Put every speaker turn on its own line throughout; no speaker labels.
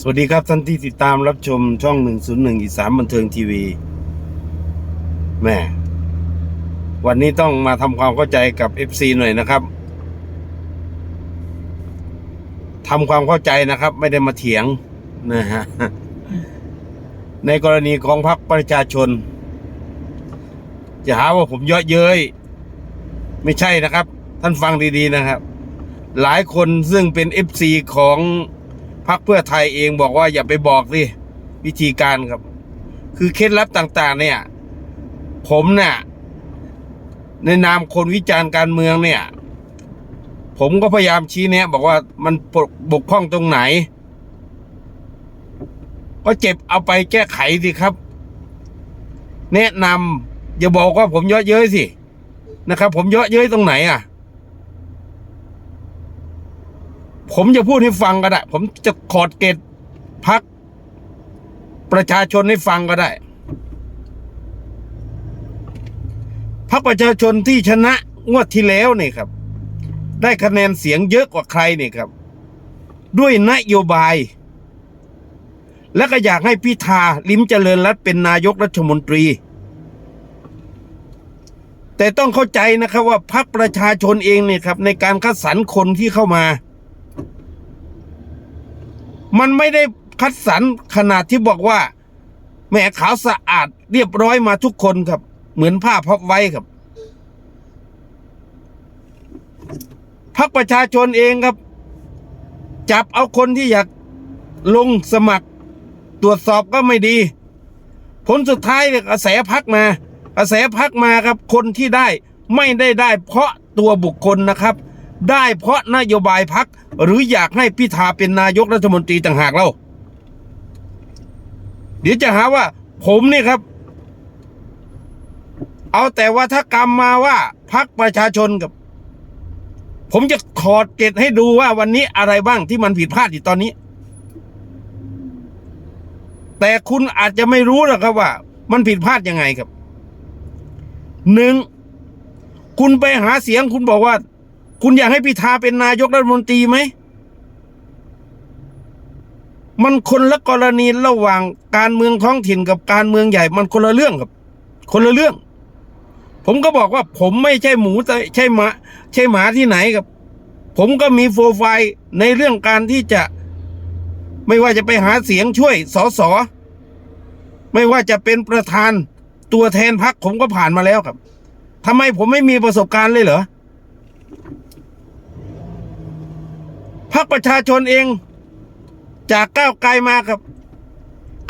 สวัสดีครับท่านที่ติดตามรับชมช่อง 101 อีสานบันเทิงทีวีแม่วันนี้ต้องมาทำความเข้าใจกับ FC หน่อยนะครับทำความเข้าใจนะครับ ไม่ได้มาเถียงนะฮะในกรณีของพรรคประชาชน จะหาว่าผมเยอะเย้ยไม่ใช่นะครับ ท่านฟังดีๆนะครับ หลายคนซึ่งเป็น FC ของ พรรคเพื่อไทยเองบอกว่าอย่าไปบอกสิวิธีการครับ คือเคล็ดลับต่าง ๆ เนี่ย ผมเนี่ยในนามคนวิจารณ์การเมืองเนี่ย ผมก็พยายามชี้แนะ บอกว่ามันบกพร่องตรงไหน ก็เจ็บเอาไปแก้ไขสิครับ แนะนำอย่าบอกว่าผมเยอะเย้ยสินะครับ ผมเยอะเย้ยตรงไหนอะ ผมจะพูดให้ฟังก็ได้ ผมจะขอดเกตพักประชาชนให้ฟังก็ได้พักประชาชนที่ชนะงวดที่แล้วนี่ครับ ได้คะแนนเสียงเยอะกว่าใครนี่ครับ ด้วยนโยบาย และก็อยากให้พิธาลิ้มเจริญรัตเป็นนายกรัฐมนตรี แต่ต้องเข้าใจนะครับว่าพรรคประชาชนเองเนี่ยครับ ในการคัดสรรคนที่เข้ามา มันไม่ได้คัดสรรขนาดที่บอกว่าแหมขาวสะอาดเรียบร้อยมาทุกคนครับ เหมือนผ้าพับไว้ครับพรรคประชาชนเองครับ จับเอาคนที่อยากลงสมัคร ตรวจสอบก็ไม่ดี ผลสุดท้ายเนี่ยกระแสพักมากระแสพักมาครับ คนที่ได้ไม่ได้ได้เพราะตัวบุคคลนะครับ ได้เพราะนโยบายพักหรืออยากให้พิธาเป็นนายกรัฐมนตรีต่างหากเล่าเดี๋ยวจะหาว่า ผมนี่ครับ เอาแต่ว่าถ้ากรรมมาว่าพักประชาชนกับ ผมจะถอดเกตให้ดูว่าวันนี้อะไรบ้างที่มันผิดพลาดอยู่ตอนนี้ แต่คุณอาจจะไม่รู้หรอกครับว่า มันผิดพลาดยังไงครับหนึ่งคุณไปหาเสียงคุณบอกว่า คุณอยากให้พิธาเป็นนายกรัฐมนตรีไหม มันคนละกรณีระหว่างการเมืองท้องถิ่นกับการเมืองใหญ่ มันคนละเรื่องครับ คนละเรื่อง ผมก็บอกว่าผมไม่ใช่หมูแต่ใช่หมาใช่หมาที่ไหนครับ ผมก็มีโฟร์ไฟล์ในเรื่องการที่จะ ไม่ว่าจะไปหาเสียงช่วยสอสอไม่ว่าจะเป็นประธานตัวแทนพักผมก็ผ่านมาแล้วครับทำไมผมไม่มีประสบการณ์เลยเหรอ พรรคประชาชนเอง จากก้าวไกลมาครับ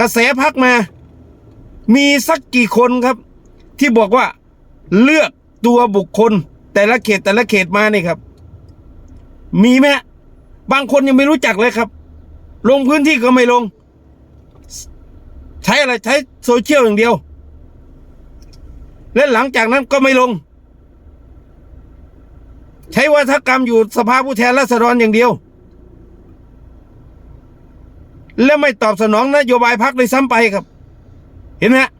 กระแสพักมา มีสักกี่คนครับ ที่บอกว่าเลือกตัวบุคคล แต่ละเขตแต่ละเขตมานี่ครับ มีไหมบางคนยังไม่รู้จักเลยครับ ลงพื้นที่ก็ไม่ลง ใช้อะไรใช้โซเชียลอย่างเดียว และหลังจากนั้นก็ไม่ลง ใช้วัฒกรรมอยู่สภาผู้แทนราษฎรอย่างเดียว และไม่ตอบสนองนโยบายพักเลยซ้ำไปครับ เห็นไหมฮะ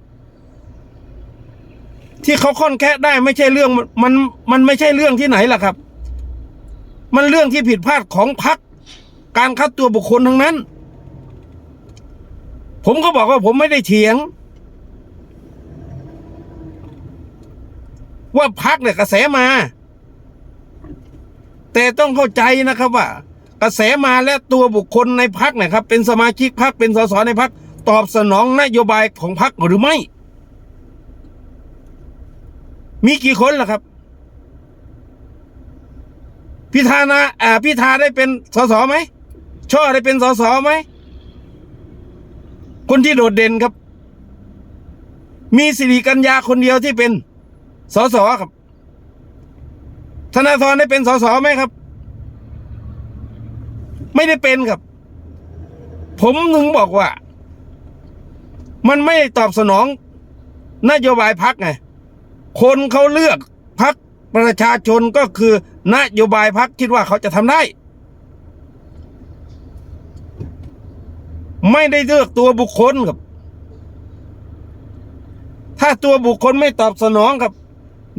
ที่เขาค่อนแค่ได้ไม่ใช่เรื่องมันมันไม่ใช่เรื่องที่ไหนล่ะครับ มันเรื่องที่ผิดพลาดของพักการคัดตัวบุคคลทั้งนั้น ผมก็บอกว่าผมไม่ได้เถียง ว่าพักเนี่ยกระแสมา แต่ต้องเข้าใจนะครับว่า กระแสมาและตัวบุคคลในพักนี่ยครับ เป็นสมาชิกพักเป็นสสในพักตอบสนองนโยบายของพักหรือไม่ มีกี่คนล่ะครับ พิธานะอ่าพิธาได้เป็นสสไหมช่อได้เป็นสสไหมคนที่โดดเด่นครับ มีสิริกัญญาคนเดียวที่เป็นสสครับ ธนาธรได้เป็นสสไหมครับ ไม่ได้เป็นครับ ผมถึงบอกว่า มันไม่ตอบสนอง นโยบายพักไง คนเขาเลือกพักประชาชนก็คือนโยบายพักคิดว่าเขาจะทำได้ ไม่ได้เลือกตัวบุคคลครับ ถ้าตัวบุคคลไม่ตอบสนองครับ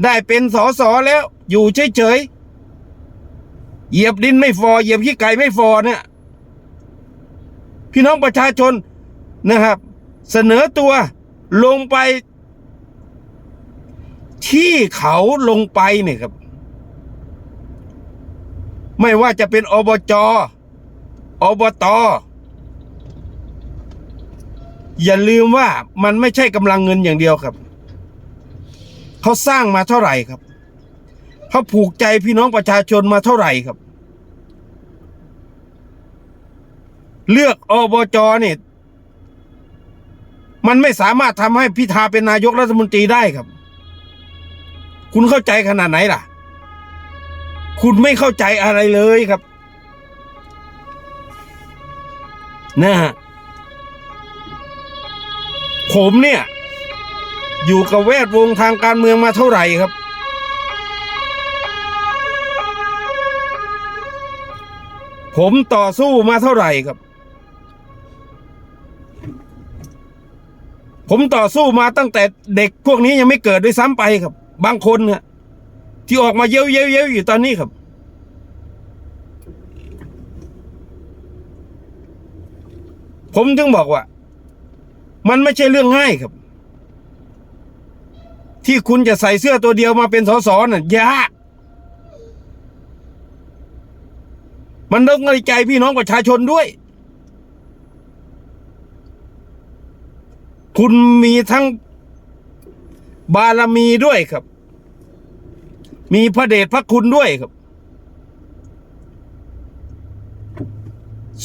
ได้เป็นสอสอแล้ว อยู่เฉยๆ เหยียบดินไม่ฟอเหยียบขี้ไก่ไม่ฟอเนี่ย พี่น้องประชาชนนะครับ เสนอตัวลงไป ที่เขาลงไปเนี่ยครับ ไม่ว่าจะเป็นอบจอบตอย่าลืมว่ามันไม่ใช่กำลังเงินอย่างเดียวครับ เขาสร้างมาเท่าไหร่ครับ เขาผูกใจพี่น้องประชาชนมาเท่าไหร่ครับ เลือกอบจเนี่ยมันไม่สามารถทำให้พิธาเป็นนายกรัฐมนตรีได้ครับ คุณเข้าใจขนาดไหนล่ะ คุณไม่เข้าใจอะไรเลยครับนะฮะผมเนี่ย อยู่กับแวดวงทางการเมืองมาเท่าไหร่ครับ ผมต่อสู้มาเท่าไหร่ครับ ผมต่อสู้มาตั้งแต่เด็กพวกนี้ยังไม่เกิดด้วยซ้ำไปครับ บางคนเนี่ยที่ออกมาเย้ยวเย้ยวเย้ยอยู่ตอนนี้ครับ ผมถึงบอกว่า มันไม่ใช่เรื่องง่ายครับ ที่คุณจะใส่เสื้อตัวเดียวมาเป็นสสน่ะยากมันต้องในใจพี่น้องประชาชนด้วย คุณมีทั้งบารมีด้วยครับ มีพระเดชพระคุณด้วยครับ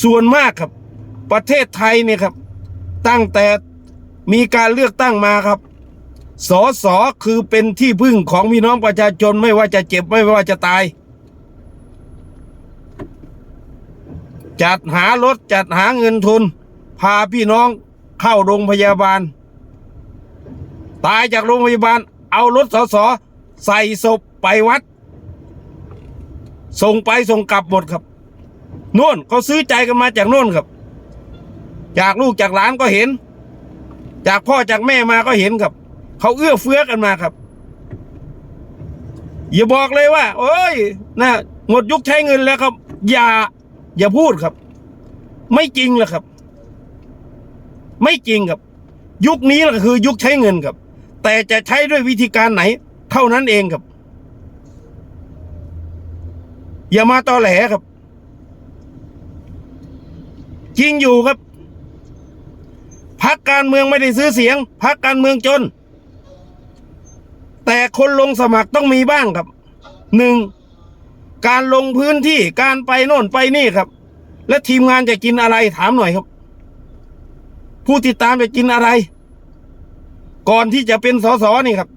ส่วนมากครับ ประเทศไทยเนี่ยครับ ตั้งแต่มีการเลือกตั้งมาครับสอสอคือเป็นที่พึ่งของพี่น้องประชาชนไม่ว่าจะเจ็บไม่ว่าจะตาย จัดหารถจัดหาเงินทุน พาพี่น้อง เข้าโรงพยาบาล ตายจากโรงพยาบาล เอารถสสใส่ศพไปวัด ส่งไปส่งกลับหมดครับโน่นเขาซื้อใจกันมาจากโน่นครับ จากลูกจากหลานก็เห็น จากพ่อจากแม่มาก็เห็นครับ เขาเอื้อเฟื้อกันมาครับ อย่าบอกเลยว่า เอ้ยนะหมดยุคใช้เงินแล้วครับ อย่า อย่าพูดครับ ไม่จริงหรอกครับ ไม่จริงครับ ยุคนี้แหละคือยุคใช้เงินครับ แต่จะใช้ด้วยวิธีการไหน เท่านั้นเองครับ อย่ามาตอแหลครับ จริงอยู่ครับพักการเมืองไม่ได้ซื้อเสียงพักการเมืองจน แต่คนลงสมัครต้องมีบ้างครับหนึ่งการลงพื้นที่การไปโน่นไปนี่ครับ และทีมงานจะกินอะไรถามหน่อยครับ ผู้ติดตามจะกินอะไร ก่อนที่จะเป็นสสนี่ครับ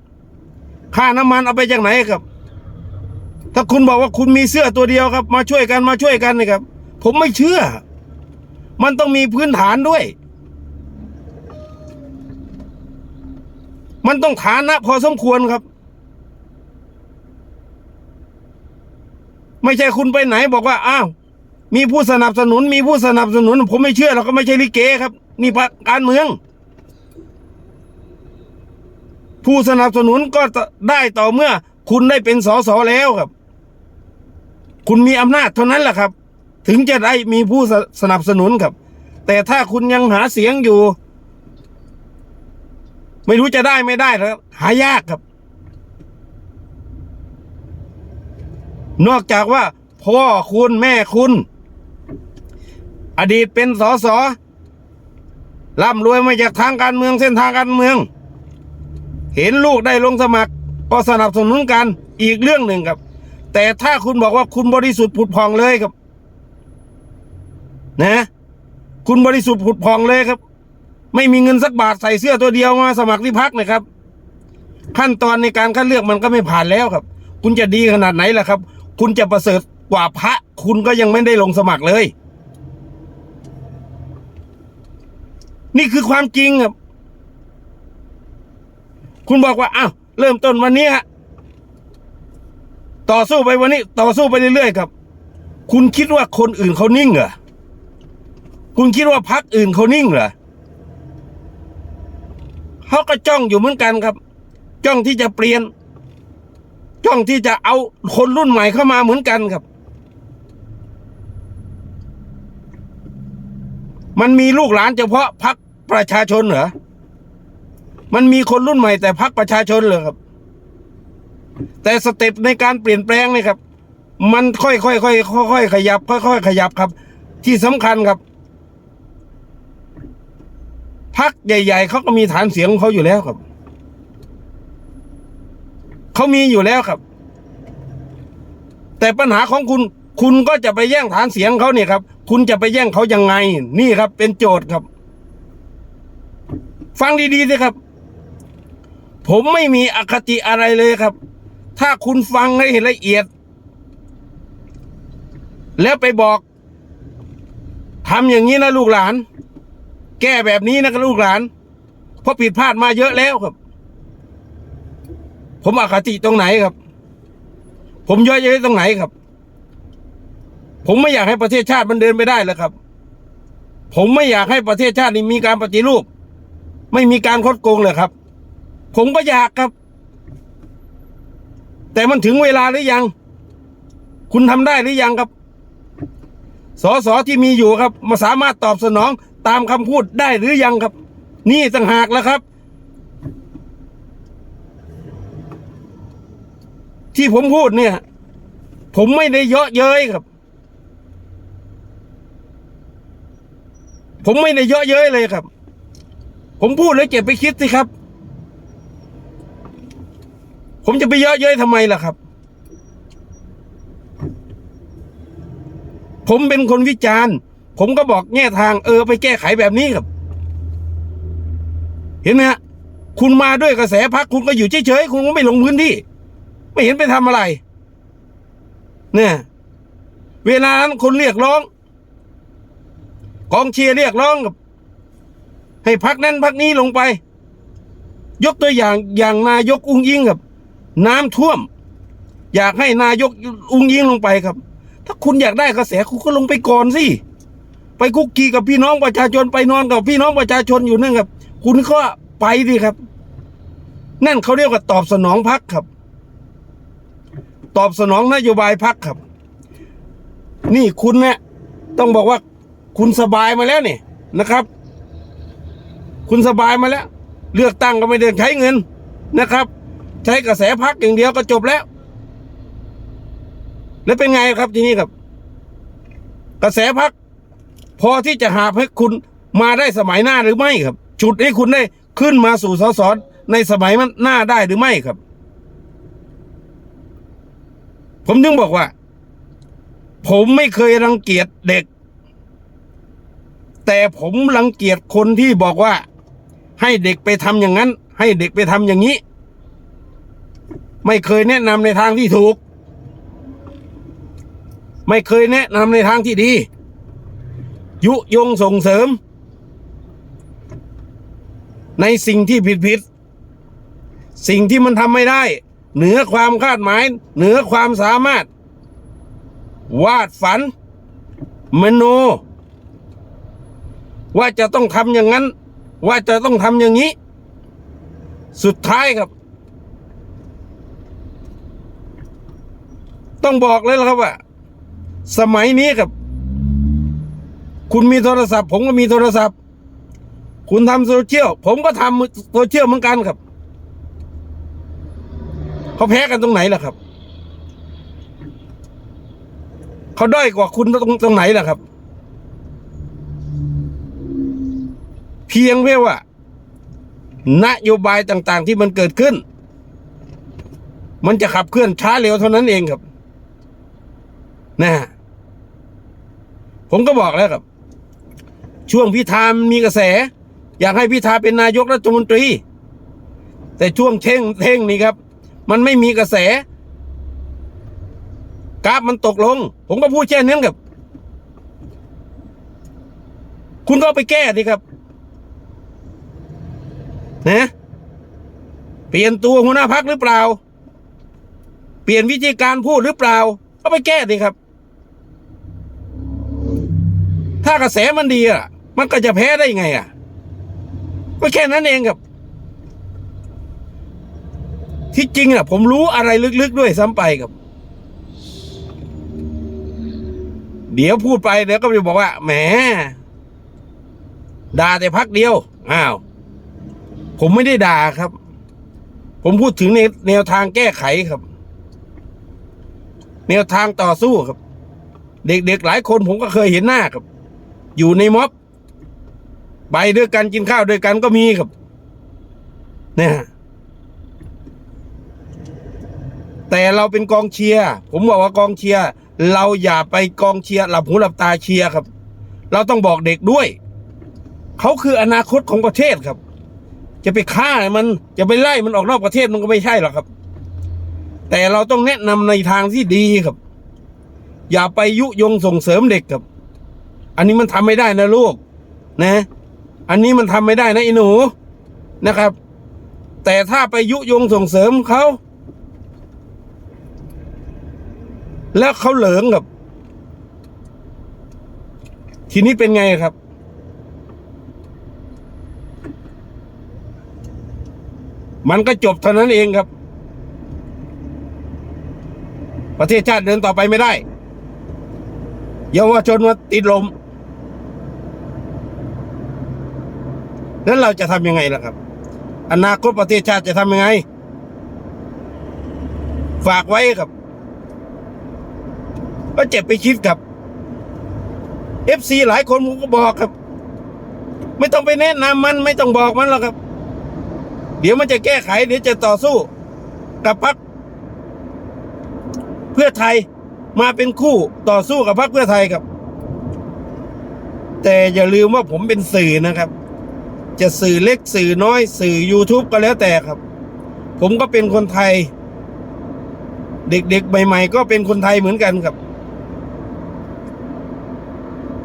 ค่าน้ำมันเอาไปจากไหนครับ ถ้าคุณบอกว่าคุณมีเสื้อตัวเดียวครับ มาช่วยกันมาช่วยกันนี่ครับ ผมไม่เชื่อ มันต้องมีพื้นฐานด้วย มันต้องฐานะ พอสมควรครับ ไม่ใช่คุณไปไหนบอกว่า อ้าวมีผู้สนับสนุน มีผู้สนับสนุน ผมไม่เชื่อเราก็ไม่ใช่ลิเกครับนี่พรรคการเมือง ผู้สนับสนุนก็ได้ต่อเมื่อ คุณได้เป็นสสแล้วครับ คุณมีอำนาจเท่านั้นแหละครับ ถึงจะได้มีผู้สนับสนุนครับ แต่ถ้าคุณยังหาเสียงอยู่ ไม่รู้จะได้ไม่ได้ครับหายากครับ นอกจากว่าพ่อคุณแม่คุณ อดีตเป็นสส ร่ำรวยมาจากทางการเมืองเส้นทางการเมือง เห็นลูกได้ลงสมัคร ก็สนับสนุนกันอีกเรื่องหนึ่งครับ แต่ถ้าคุณบอกว่าคุณบริสุทธิ์ผุดพองเลยครับ นะ คุณบริสุทธิ์ผุดพองเลยครับ ไม่มีเงินสักบาทใส่เสื้อตัวเดียวมาสมัครที่พักนะครับ ขั้นตอนในการคัดเลือกมันก็ไม่ผ่านแล้วครับ คุณจะดีขนาดไหนล่ะครับ คุณจะประเสริฐกว่าพระ คุณก็ยังไม่ได้ลงสมัครเลย นี่คือความจริงครับคุณบอกว่าอ้าวเริ่มต้นวันนี้ฮะต่อสู้ไปวันนี้ ต่อสู้ไปเรื่อยๆครับ คุณคิดว่าคนอื่นเขานิ่งเหรอคุณคิดว่าพักอื่นเขานิ่งเหรอเขาก็จ้องอยู่เหมือนกันครับ จ้องที่จะเปลี่ยน จ้องที่จะเอาคนรุ่นใหม่เข้ามาเหมือนกันครับ มันมีลูกหลานเฉพาะพักประชาชนเหรอ มันมีคนรุ่นใหม่แต่พักประชาชนเหรอครับ แต่สเต็ปในการเปลี่ยนแปลงนี่ครับ มันค่อยๆค่อยๆค่อยๆขยับ ค่อยๆขยับครับ ที่สำคัญครับพักใหญ่ ๆเขาก็มีฐานเสียงของเขาอยู่แล้วครับเขามีอยู่แล้วครับ แต่ปัญหาของคุณ คุณก็จะไปแย่งฐานเสียงเขาเนี่ยครับ คุณจะไปแย่งเขายังไง นี่ครับ เป็นโจทย์ครับ ฟังดีๆสิครับ ผมไม่มีอคติอะไรเลยครับ ถ้าคุณฟังให้ละเอียด แล้วไปบอกทำอย่างนี้นะลูกหลาน แก้แบบนี้นะลูกหลาน เพราะผิดพลาดมาเยอะแล้วครับ ผมอคติตรงไหนครับ ผมย่อยเย้ยตรงไหนครับ ผมไม่อยากให้ประเทศชาติมันเดินไปได้แล้วครับ ผมไม่อยากให้ประเทศชาตินี้มีการปฏิรูป ไม่มีการคดโกงเลยครับ ผมก็อยากครับ แต่มันถึงเวลาหรือยัง คุณทำได้หรือยังครับสสที่มีอยู่ครับมาสามารถตอบสนองตามคำพูดได้หรือยังครับ นี่ต่างหากแล้วครับ ที่ผมพูดเนี่ย ผมไม่ได้เยาะเย้ยครับ ผมไม่ได้เยาะเย้ยเลยครับ ผมพูดแล้วเก็บไปคิดสิครับ ผมจะไปเยาะเย้ยทำไมล่ะครับ ผมเป็นคนวิจารณ์ ผมก็บอกแง่ทางเออไปแก้ไขแบบนี้ครับ เห็นไหมฮะคุณมาด้วยกระแสพักคุณก็อยู่เฉยๆคุณก็ไม่ลงพื้นที่ ไม่เห็นไปทำอะไร เนี่ย เวลานั้นคนเรียกร้อง กองเชียร์เรียกร้องกับ ให้พักนั้นพักนี้ลงไป ยกตัวอย่างอย่างนายกอุ้งยิงครับ น้ำท่วม อยากให้นายกอุ้งยิงลงไปครับ ถ้าคุณอยากได้กระแสคุณก็ลงไปก่อนสิไปคุกกีกับพี่น้องประชาชนไปนอนกับพี่น้องประชาชนอยู่นั่นครับ คุณก็ไปดิครับ นั่นเขาเรียกว่าตอบสนองพักครับ ตอบสนองนโยบายพักครับ นี่คุณเนี่ยต้องบอกว่า คุณสบายมาแล้วนี่นะครับ คุณสบายมาแล้ว เลือกตั้งก็ไม่ได้ใช้เงินนะครับ ใช้กระแสพักอย่างเดียวก็จบแล้ว แล้วเป็นไงครับทีนี้ครับ กระแสพักพอที่จะหาให้คุณมาได้สมัยหน้าหรือไม่ครับจุดให้คุณได้ขึ้นมาสู่สสในสมัยหน้าได้หรือไม่ครับ ผมถึงบอกว่า ผมไม่เคยรังเกียจเด็ก แต่ผมรังเกียจคนที่บอกว่า ให้เด็กไปทำอย่างนั้น ให้เด็กไปทำอย่างนี้ ไม่เคยแนะนำในทางที่ถูก ไม่เคยแนะนำในทางที่ดี ยุยงส่งเสริม ในสิ่งที่ผิดผิดสิ่งที่มันทำไม่ได้ เหนือความคาดหมาย เหนือความสามารถ วาดฝัน มโน ว่าจะต้องทำอย่างนั้น ว่าจะต้องทำอย่างนี้ สุดท้ายครับ ต้องบอกเลยละครับว่า สมัยนี้ครับ คุณมีโทรศัพท์ ผมก็มีโทรศัพท์ คุณทำโซเชียลผมก็ทำโซเชียลเหมือนกันครับเขาแพ้กันตรงไหนล่ะครับ เขาด้อยกว่าคุณตรงตรงไหนล่ะครับ เพียงเพียงว่านโยบายต่างๆที่มันเกิดขึ้น มันจะขับเคลื่อนช้าเร็วเท่านั้นเองครับนะฮะผมก็บอกแล้วครับ ช่วงพิธามมีกระแส อยากให้พิธาเป็นนายกรัฐมนตรี แต่ช่วงเท่งเท่งนี่ครับ มันไม่มีกระแส กราฟมันตกลง ผมก็พูดแค่นี้ครับ คุณก็ไปแก้ดิครับ นะเปลี่ยนตัวหัวหน้าพักหรือเปล่า เปลี่ยนวิธีการพูดหรือเปล่า ก็ไปแก้ดิครับ ถ้ากระแสมันดีอะ มันก็จะแพ้ได้ไงอะก็แค่นั้นเองครับ ที่จริงอะ ผมรู้อะไรลึกๆด้วยซ้ำไปครับ เดี๋ยวพูดไปเดี๋ยวก็จะบอกว่าแหมด่าแต่พักเดียว อ้าว ผมไม่ได้ด่าครับ ผมพูดถึงในแนวทางแก้ไขครับ แนวทางต่อสู้ครับ เด็กๆหลายคนผมก็เคยเห็นหน้าครับ อยู่ในม็อบไปด้วยกันกินข้าวด้วยกันก็มีครับ เนี่ยแต่เราเป็นกองเชียร์ผมบอกว่ากองเชียร์เราอย่าไปกองเชียร์หลับหูหลับตาเชียร์ครับ เราต้องบอกเด็กด้วย เขาคืออนาคตของประเทศครับ จะไปฆ่ามันจะไปไล่มันออกนอกประเทศมันก็ไม่ใช่หรอกครับ แต่เราต้องแนะนำในทางที่ดีครับ อย่าไปยุยงส่งเสริมเด็กครับ อันนี้มันทำไม่ได้นะลูกนะ อันนี้มันทำไม่ได้นะไอ้หนูนะครับ แต่ถ้าไปยุยงส่งเสริมเขาแล้วเขาเหลิงกับ ทีนี้เป็นไงครับ มันก็จบเท่านั้นเองครับ ประเทศชาติเดินต่อไปไม่ได้เยาวชนมาติดลมแล้วเราจะทำยังไงล่ะครับ อนาคตประเทศชาติจะทำยังไง ฝากไว้ครับ ก็เจ็บไปคิดกับ FC หลายคนผมก็บอกครับ ไม่ต้องไปแนะนำมันไม่ต้องบอกมันหรอกครับ เดี๋ยวมันจะแก้ไข เดี๋ยวจะต่อสู้ กับพรรคเพื่อไทยมาเป็นคู่ต่อสู้กับพรรคเพื่อไทยครับ แต่อย่าลืมว่าผมเป็นสื่อนะครับ จะสื่อเล็กสื่อน้อย สื่อ YouTube ก็แล้วแต่ครับ ผมก็เป็นคนไทย เด็กๆ ใหม่ ๆ ก็เป็นคนไทยเหมือนกันครับ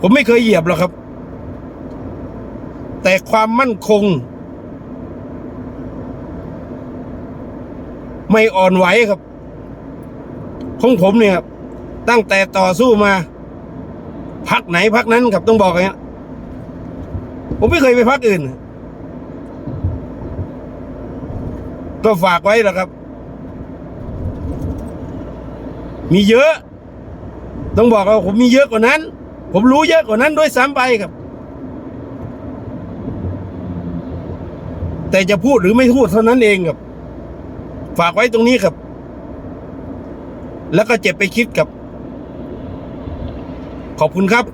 ผมไม่เคยเหยียบหรอกครับ แต่ความมั่นคง ไม่อ่อนไหวครับ ของผมเนี่ยครับ ตั้งแต่ต่อสู้มา พักไหนพักนั้นครับต้องบอกอย่างนี้ยผมไม่เคยไปพักอื่น ก็ฝากไว้แหละครับ มีเยอะ ต้องบอกว่าผมมีเยอะกว่านั้น ผมรู้เยอะกว่านั้นด้วยซ้ำไปครับ แต่จะพูดหรือไม่พูดเท่านั้นเองครับ ฝากไว้ตรงนี้ครับ แล้วก็เจ็บไปคิดกับ ขอบคุณครับ